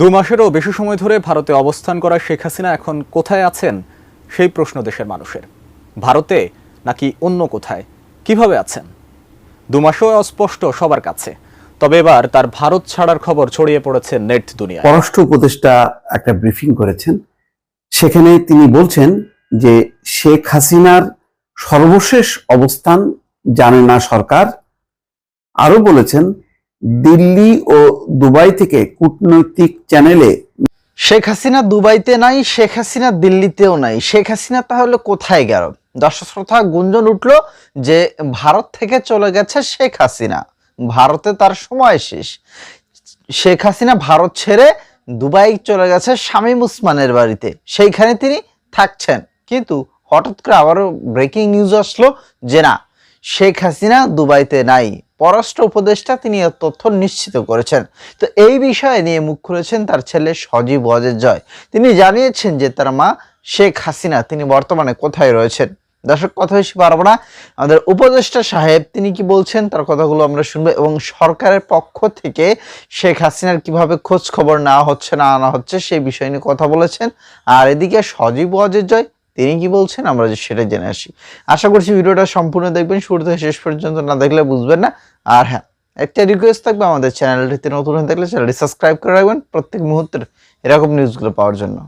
দু মাসেরও বেশি সময় ধরে ভারতে অবস্থান করা শেখ হাসিনা এখন কোথায় আছেন সেই প্রশ্ন দেশের মানুষের। ভারতে নাকি অন্য কোথায়? কীভাবে আছেন? দু মাসও অস্পষ্ট সবার কাছে। তবে এবার তার ভারত ছাড়ার খবর ছড়িয়ে পড়েছে নেট দুনিয়া পররাষ্ট্র উপদেষ্টা একটা ব্রিফিং করেছেন। সেখানে তিনি বলছেন যে শেখ হাসিনার সর্বশেষ অবস্থান জানে না সরকার। আরও বলেছেন দিল্লি ও দুবাই থেকে কূটনৈতিক চ্যানেলে শেখ হাসিনা দুবাইতে নাই, শেখ হাসিনা দিল্লিতেও নাই। শেখ হাসিনা তাহলে কোথায় গেল? দর্শক শ্রোতা গুঞ্জন উঠল যে ভারত থেকে চলে গেছে শেখ হাসিনা। ভারতে তার সময় শেষ। শেখ হাসিনা ভারত ছেড়ে দুবাই চলে গেছে শামীম উসমানের বাড়িতে। সেইখানে তিনি থাকছেন। কিন্তু হঠাৎ করে আবারও ব্রেকিং নিউজ আসলো যে না, শেখ হাসিনা দুবাইতে নাই। পররাষ্ট্র উপদেষ্টা তিনি তথ্য নিশ্চিত করেছেন। তো এই বিষয়ে নিয়ে মুখ খুলেছেন তার ছেলে সজীব ওয়াজের জয়। তিনি জানিয়েছেন যে তার মা শেখ হাসিনা, তিনি বর্তমানে কোথায় রয়েছেন? দর্শক, কথা বেশি পারব না। আমাদের উপদেষ্টা সাহেব, তিনি কি বলছেন তার কথাগুলো আমরা শুনব এবং সরকারের পক্ষ থেকে শেখ হাসিনার কীভাবে খোঁজ খবর নেওয়া হচ্ছে, না আনা হচ্ছে, সেই বিষয় নিয়ে কথা বলেছেন। আর এদিকে সজীব ওয়াজের জয় তিনি কি বলছেন? আমরা যে সেটা জেনে আসি। আশা করছি ভিডিওটা সম্পূর্ণ দেখবেন। শুরু থেকে শেষ পর্যন্ত না দেখলে বুঝবেন না। আর হ্যাঁ একটা রিকোয়েস্ট থাকবে আমাদের চ্যানেলটিতে নতুন হয়ে থাকলে চ্যানেলটি সাবস্ক্রাইব করে রাখবেন প্রত্যেক মুহূর্তের এরকম নিউজগুলো পাওয়ার জন্য।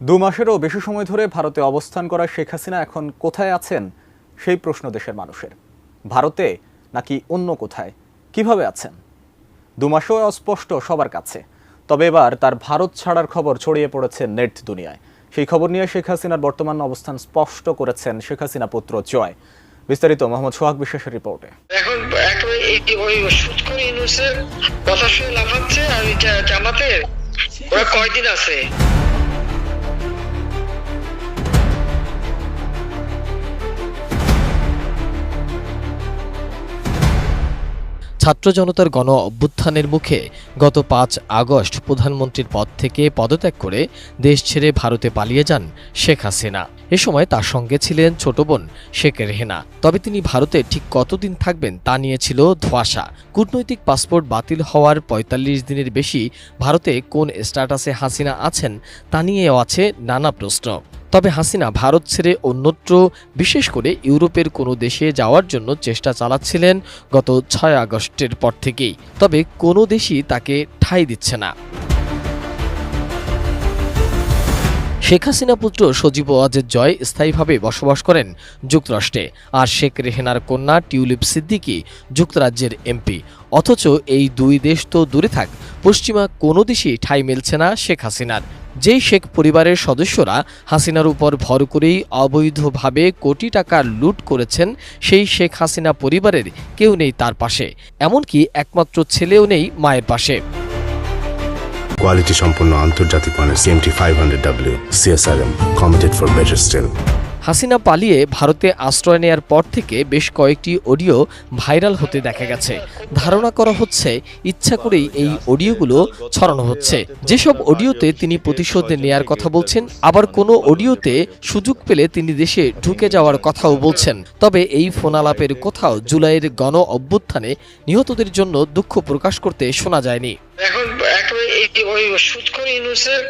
দু মাসেরও বেশি সময় ধরে ভারতে অবস্থান করা শেখ হাসিনা এখন কোথায় আছেন? সেই প্রশ্ন দেশের মানুষের। ভারতে নাকি অন্য কোথায়? কীভাবে আছেন? দু মাসও অস্পষ্ট সবার কাছে। তবে এবার তার ভারত ছাড়ার খবর ছড়িয়ে পড়েছে নেট দুনিয়ায়। সেই খবর নিয়ে শেখ হাসিনার বর্তমান অবস্থান স্পষ্ট করেছেন শেখ হাসিনা পুত্র জয়। বিস্তারিত মোহাম্মদ সোহাগ বিশ্বাসের রিপোর্টে। এখন ওই কথা শুনে লাফাচ্ছে আর জামাতের? ওরা কয়দিন আছে? ছাত্র জনতার গণ অভ্যুত্থানের মুখে গত পাঁচ আগস্ট প্রধানমন্ত্রীর পদ থেকে পদত্যাগ করে দেশ ছেড়ে ভারতে পালিয়ে যান শেখ হাসিনা। এ সময় তার সঙ্গে ছিলেন ছোট বোন শেখ রেহেনা। তবে তিনি ভারতে ঠিক কতদিন থাকবেন তা নিয়ে ছিল ধোঁয়াশা। কূটনৈতিক পাসপোর্ট বাতিল হওয়ার ৪৫ দিনের বেশি ভারতে কোন স্ট্যাটাসে হাসিনা আছেন তা নিয়েও আছে নানা প্রশ্ন। তবে হাসিনা ভারত ছেড়ে অন্যত্র, বিশেষ করে ইউরোপের কোনো দেশে যাওয়ার জন্য চেষ্টা চালাচ্ছিলেন গত ছয় আগস্টের পর থেকেই। তবে কোনো দেশই তাকে ঠাঁই দিচ্ছে না। শেখ হাসিনা পুত্র সজীব ওয়াজের জয় স্থায়ীভাবে বসবাস করেন যুক্তরাষ্ট্রে আর শেখ রেহেনার কন্যা টিউলিপ সিদ্দিকি যুক্তরাজ্যের এমপি। অথচ এই দুই দেশ তো দূরে থাক, পশ্চিমা কোনো দেশই ঠাঁই মিলছে না শেখ হাসিনার। যেই শেখ পরিবারের সদস্যরা হাসিনার উপর ভর করেই অবৈধভাবে কোটি টাকা লুট করেছেন, সেই শেখ হাসিনা পরিবারের কেউ নেই তার পাশে। এমনকি একমাত্র ছেলেও নেই মায়ের পাশে। কোয়ালিটি সম্পন্ন আন্তর্জাতিক মানের CMT five hundred W CSRM committed for better steel Hasina পালিয়ে ভারতে আশ্রয় নেয়ার পর থেকে বেশ কয়েকটি অডিও ভাইরাল হতে দেখা গেছে। ধারণা করা হচ্ছে, ইচ্ছা করেই এই অডিওগুলো ছড়ানো হচ্ছে। যেসব অডিওতে তিনি প্রতিশোধ নেয়ার কথা বলছেন, আবার কোনো অডিওতে সুযোগ পেলে তিনি দেশে ঢুকে যাওয়ার কথাও বলছেন। তবে এই ফোনালাপের কোথাও জুলাইয়ের গণ অভ্যুত্থানে নিহতদের জন্য দুঃখ প্রকাশ করতে শোনা যায়নি। এখন ওই সুদ করে ইউনুসের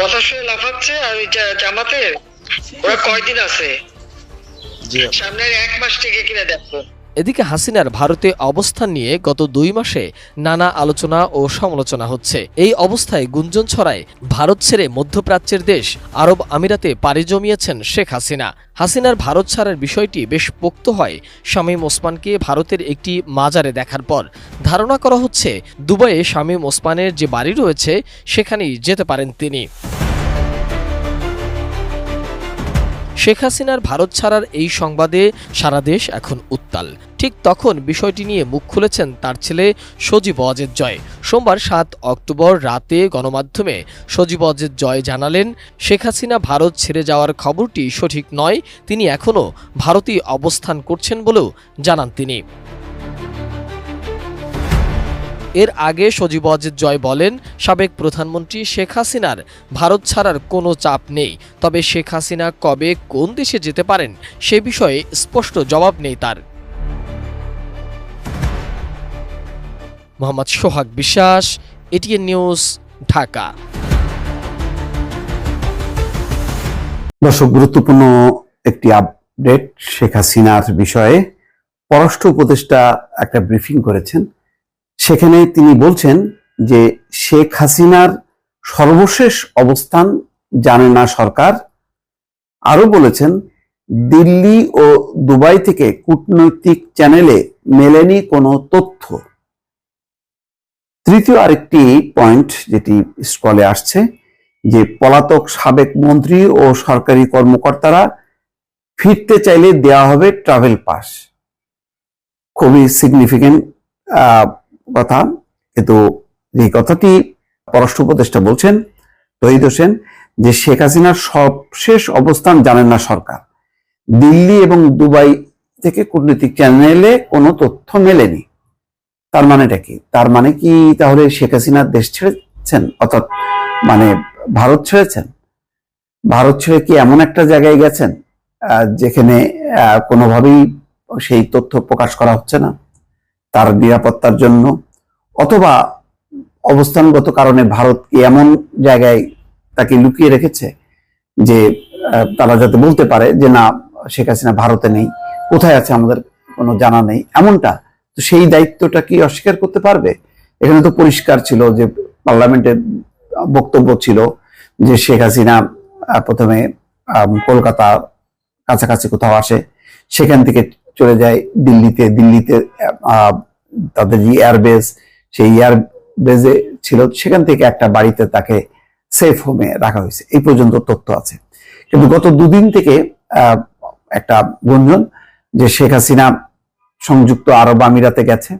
কথা শুনে লাফাচ্ছে আর জামাতের ওরা কয়দিন আছে? সামনের এক মাস থেকে কিনা দেখো। এদিকে হাসিনার ভারতে অবস্থান নিয়ে গত দুই মাসে নানা আলোচনা ও সমালোচনা হচ্ছে। এই অবস্থায় গুঞ্জন ছড়ায় ভারত ছেড়ে মধ্যপ্রাচ্যের দেশ আরব আমিরাতে পাড়ি জমিয়েছেন শেখ হাসিনা। হাসিনার ভারত ছাড়ার বিষয়টি বেশ পোক্ত হয় শামীম ওসমানকে ভারতের একটি মাজারে দেখার পর। ধারণা করা হচ্ছে দুবাইয়ে শামীম ওসমানের যে বাড়ি রয়েছে সেখানেই যেতে পারেন তিনি। শেখ হাসিনার ভারত ছাড়ার এই সংবাদে সারা দেশ এখন উত্তাল। ঠিক তখন বিষয়টি নিয়ে মুখ খুলেছেন তার ছেলে সজীব অজের জয়। সোমবার সাত অক্টোবর রাতে গণমাধ্যমে সজীব অজের জয় জানালেন, শেখ হাসিনা ভারত ছেড়ে যাওয়ার খবরটি সঠিক নয়, তিনি এখনও ভারতেই অবস্থান করছেন বলেও জানান তিনি। এর আগে সজীব অজিত জয় বলেন, সাবেক প্রধানমন্ত্রী শেখ হাসিনার ভারত ছাড়ার কোনো চাপ নেই। তবে শেখ হাসিনা কবে কোন দেশে যেতে পারেন, সে বিষয়ে স্পষ্ট জবাব নেই তার। মোহাম্মদ সোহাগ বিশ্বাস, এটিএন নিউজ, ঢাকা। দর্শক, গুরুত্বপূর্ণ একটি আপডেট শেখ হাসিনার বিষয়ে পররাষ্ট্র উপদেষ্টা একটা ব্রিফিং করেছেন। সেখানে তিনি বলছেন যে শেখ হাসিনার সর্বশেষ অবস্থান জানে না সরকার। আরও বলেছেন, দিল্লি ও দুবাই থেকে কূটনৈতিক চ্যানেলে মেলেনি কোনো তথ্য। তৃতীয় আরেকটি পয়েন্ট যেটি স্কলে আসছে, যে পলাতক সাবেক মন্ত্রী ও সরকারি কর্মকর্তারা ফিরতে চাইলে দেওয়া হবে ট্রাভেল পাস। খুবই সিগনিফিকেন্ট কথা। কিন্তু এই কথাটি পররাষ্ট্র উপদেষ্টা বলছেন, তহিদ হোসেন, যে শেখ হাসিনার সবশেষ অবস্থান জানেন না সরকার। দিল্লি এবং দুবাই থেকে কূটনৈতিক চ্যানেলে কোনো তথ্য মেলেনি। তার মানেটা কি? তার মানে কি তাহলে শেখ হাসিনা দেশ ছেড়েছেন? অর্থাৎ মানে ভারত ছেড়েছেন? ভারত ছেড়ে কি এমন একটা জায়গায় গেছেন যেখানে কোনোভাবেই সেই তথ্য প্রকাশ করা হচ্ছে না? তার নিরাপত্তার জন্য, অথবা অবস্থানগত কারণে ভারত কি এমন জায়গায় তাকে লুকিয়ে রেখেছে যে তারা যাতে বলতে পারে যে, না, শেখ হাসিনা ভারতে নেই, কোথায় আছে আমাদের কোনো জানা নেই? এমনটা। তো সেই দায়িত্বটা কি অস্বীকার করতে পারবে? এখানে তো পরিষ্কার ছিল যে পার্লামেন্টের বক্তব্য ছিল যে, শেখ হাসিনা প্রথমে কলকাতা কাছাকাছি কোথাও আসে, সেখান থেকে চলে যায় দিল্লিতে দিল্লিতে তাদের যে এয়ারবেস সেই এয়ার বেজে ছিল, সেখান থেকে একটা বাড়িতে তাকে সেফ হোমে রাখা হয়েছে। এই পর্যন্ত তথ্য আছে। কিন্তু গত দুদিন থেকে একটা গুঞ্জন যে শেখ হাসিনা সংযুক্ত আরব আমিরাতে গেছে।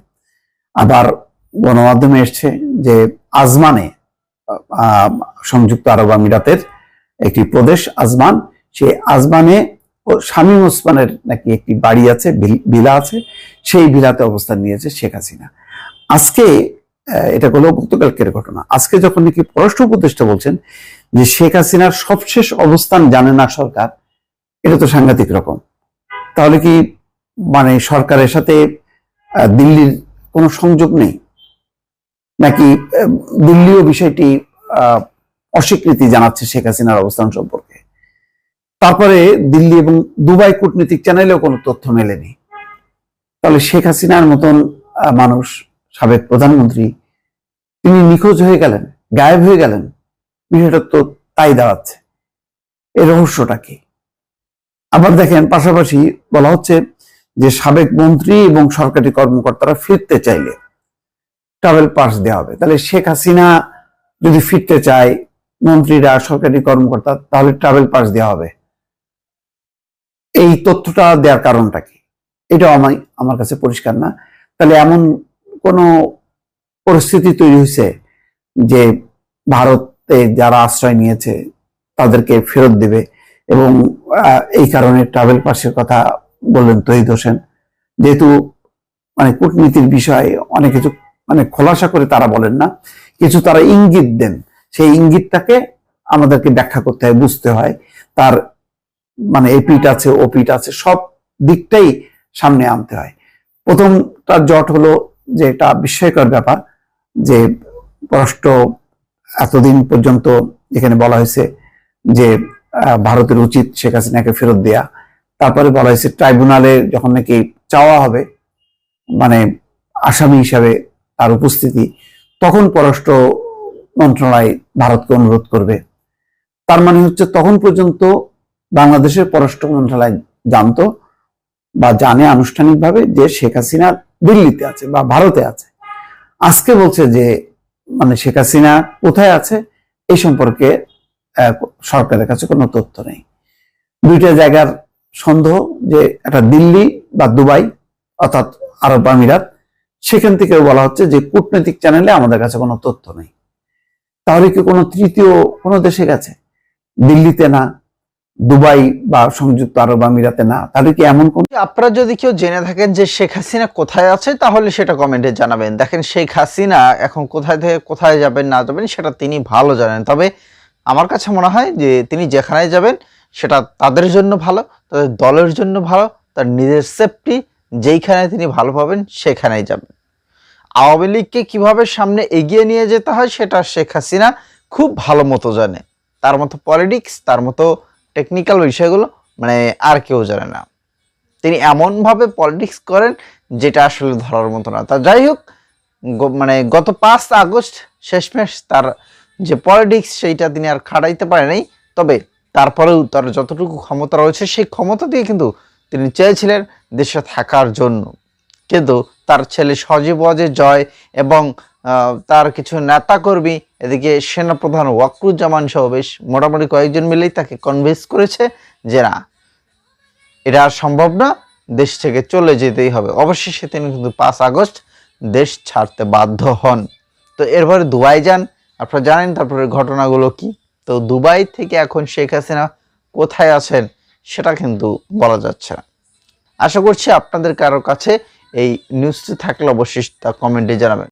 আবার গণমাধ্যমে এসছে যে আজমানে সংযুক্ত আরব আমিরাতের একটি প্রদেশ আজমান, সেই আজমানে ও শামীম ওসমানের নাকি একটি বাড়ি আছে ভিলা আছে, সেই ভিলাতে অবস্থান নিয়েছে শেখ হাসিনা। আজকে এটা হলো গতকালকের ঘটনা। আজকে যখন নাকি পররাষ্ট্র উপদেষ্টা বলছেন যে শেখ হাসিনার সবশেষ অবস্থান জানে না সরকার, এটা তো সাংঘাতিক রকম। তাহলে কি মানে সরকারের সাথে দিল্লির কোনো সংযোগ নেই? নাকি দিল্লিও বিষয়টি অস্বীকৃতি জানাচ্ছে শেখ হাসিনার অবস্থান সম্পর্কে? তারপরে দিল্লি এবং দুবাই কূটনীতিক চ্যানেলেও কোনো তথ্য মেলেনি। তাহলে শেখ হাসিনার মতন মানুষ, সাবেক প্রধানমন্ত্রী, তিনি নিখোঁজ হয়ে গেলেন, গায়েব হয়ে গেলেন, বিষয়টা তো তাই দাঁড়াচ্ছে। এই রহস্যটা কি? আবার দেখেন, পাশাপাশি বলা হচ্ছে যে সাবেক মন্ত্রী এবং সরকারি কর্মকর্তারা ফিরতে চাইলে ট্রাভেল পাস দেওয়া হবে। তাহলে শেখ হাসিনা যদি ফিরতে চায়, মন্ত্রীরা, সরকারি কর্মকর্তা, তাহলে ট্রাভেল পাস দেওয়া হবে। এই তথ্যটা দেওয়ার কারণটা কি? এটাও আমার আমার কাছে পরিষ্কার না। তাহলে এমন কোনো পরিস্থিতি তৈরি হয়েছে যে ভারতে যারা আশ্রয় নিয়েছে তাদেরকে ফেরত দেবে এবং এই কারণে ট্রাভেল পাসের কথা বললেন তহিদ হোসেন। যেহেতু মানে কূটনীতির বিষয়ে অনেক কিছু মানে খোলাসা করে তারা বলেন না, কিছু তারা ইঙ্গিত দেন। সেই ইঙ্গিতটাকে আমাদেরকে ব্যাখ্যা করতে হয়, বুঝতে হয়। তার মানে এপিট আছে ওপিট আছে, সব দিকটাই সামনে আনতে হয়। প্রথমটা জট হলো যে এটা বিস্ময়কর ব্যাপার যে পররাষ্ট্র এতদিন পর্যন্ত এখানে বলা হয়েছে যে ভারতের উচিত শেখ হাসিনাকে ফেরত দেয়া। তারপরে বলা হয়েছে ট্রাইব্যুনালে যখন নাকি চাওয়া হবে মানে আসামি হিসাবে তার উপস্থিতি, তখন পররাষ্ট্র মন্ত্রণালয় ভারতকে অনুরোধ করবে। তার মানে হচ্ছে তখন পর্যন্ত বাংলাদেশের পররাষ্ট্র মন্ত্রণালয় জানতো বা জানে আনুষ্ঠানিকভাবে যে শেখ হাসিনা দিল্লিতে আছে বা ভারতে আছে। আজকে বলছে যে মানে শেখ হাসিনা কোথায় আছে এই সম্পর্কে সরকারের কাছে কোনো তথ্য নেই। দুইটা জায়গার সন্দেহ যে একটা দিল্লি বা দুবাই, অর্থাৎ আরব আমিরাত, সেখান থেকে বলা হচ্ছে যে কূটনৈতিক চ্যানেলে আমাদের কাছে কোনো তথ্য নেই। তাহলে কি কোনো তৃতীয় কোনো দেশে গেছে? দিল্লিতে না দুবাই বা সংযুক্ত আরব আমিরাতে না তাহলে কি এমন কোন আপনারা যদি কেউ জেনে থাকেন যে শেখ হাসিনা কোথায় আছে, তাহলে সেটা কমেন্টে জানাবেন। দেখেন, শেখ হাসিনা এখন কোথায় থেকে কোথায় যাবেন, না যাবেন, সেটা তিনি ভালো জানেন। তবে আমার কাছে মনে হয় যে তিনি যেখানে যাবেন, সেটা তাদের জন্য ভালো, তাদের দলের জন্য ভালো, তার নিজের সেফটি যেইখানে তিনি ভালো পাবেন, সেখানেই যাবেন। আওয়ামী লীগকে কীভাবে সামনে এগিয়ে নিয়ে যেতে হয়, সেটা শেখ হাসিনা খুব ভালো মতো জানে। তার মতো পলিটিক্স তার মতো টেকনিক্যাল বিষয়গুলো মানে আর কেউ জানে না। তিনি এমনভাবে পলিটিক্স করেন যেটা আসলে ধরার মতো না। তা যাই হোক মানে গত পাঁচ আগস্ট শেষমেশ তার যে পলিটিক্স সেইটা তিনি আর খাটাইতে পারে নাই। তবে তারপরেও তার যতটুকু ক্ষমতা রয়েছে, সেই ক্ষমতা দিয়ে কিন্তু তিনি চেয়েছিলেন দেশে থাকার জন্য। কিন্তু তার ছেলে সজীব ওয়াজের জয় এবং তার কিছু নেতাকর্মী, এদিকে সেনাপ্রধান ওয়াকরুজ্জামান সহ বেশ মোটামুটি কয়েকজন মিলেই তাকে কনভিন্স করেছে যে না, এটা আর সম্ভব না, দেশ থেকে চলে যেতেই হবে। অবশেষে তিনি কিন্তু পাঁচ আগস্ট দেশ ছাড়তে বাধ্য হন। তো এরপরে দুবাই যান। আপনারা জানেন তারপরে ঘটনাগুলো কি? তো দুবাই থেকে এখন শেখ হাসিনা কোথায় আছেন, সেটা কিন্তু বলা যাচ্ছে না। আশা করছি আপনাদের কারও কাছে এই নিউজটি থাকলে অবশ্যই তা কমেন্টে জানাবেন।